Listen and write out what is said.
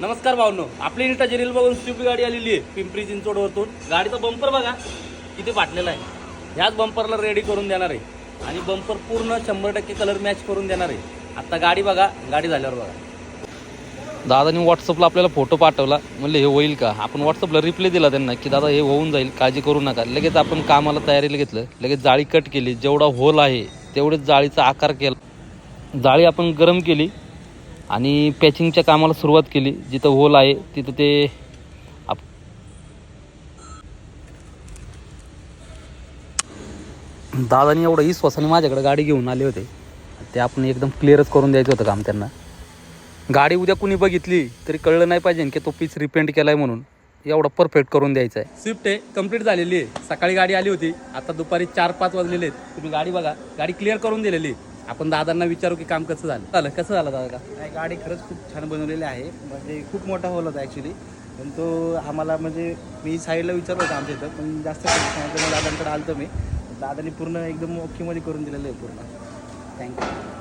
नमस्कार भावनो आपली Insta reel बघून स्विफ्ट गाडी आलेली आहे पिंपरी चिंचवडवरतून गाडीचा बंपर बघा किती फाटलेला आहे. ह्याच बंपरला रेडी करून देणार आहे. आणि बंपर पूर्ण शंभर टक्के कलर मॅच करून देणार आहे. आता गाडी बघा गाडी झाल्यावर बघा. दादानी व्हॉट्सअपला आपल्याला फोटो पाठवला. म्हणले हे होईल का? आपण व्हॉट्सअपला रिप्लाय दिला त्यांना की दादा हे होऊन जाईल काळजी करू नका. लगेच आपण कामाला तयारीला घेतलं. लगेच जाळी कट केली. जेवढा होल आहे तेवढेच जाळीचा आकार केला. जाळी आपण गरम केली. आणि पॅचिंगच्या कामाला सुरुवात केली. जिथं होल आहे तिथं ते आप दादानी एवढं विश्वासाने माझ्याकडे गाडी घेऊन आले होते. ते आपण एकदम क्लिअरच करून द्यायचं होतं काम त्यांना. गाडी उद्या कुणी बघितली तरी कळलं नाही पाहिजे की तो पीस रिपेंट केला आहे म्हणून. एवढा परफेक्ट करून द्यायचा आहे. स्विफ्ट आहे कंप्लीट झालेली आहे. सकाळी गाडी आली होती. आता दुपारी चार पाच वाजलेले आहेत. तुम्ही गाडी बघा. गाडी क्लिअर करून दिलेली आहे. आपण दादांना विचारू की काम कसं झालं? झालं. कसं झालं दादा? का नाही गाडी खरंच खूप छान बनवलेली आहे. म्हणजे खूप मोठा हॉल होता ॲक्च्युली पण तो आम्हाला म्हणजे मी साईडला विचारलं होतं आमच्या इथं पण जास्त काही दादांकडे आलतो मी. दादानी पूर्ण एकदम ओकेमध्ये करून दिलेलं आहे पूर्ण. थँक्यू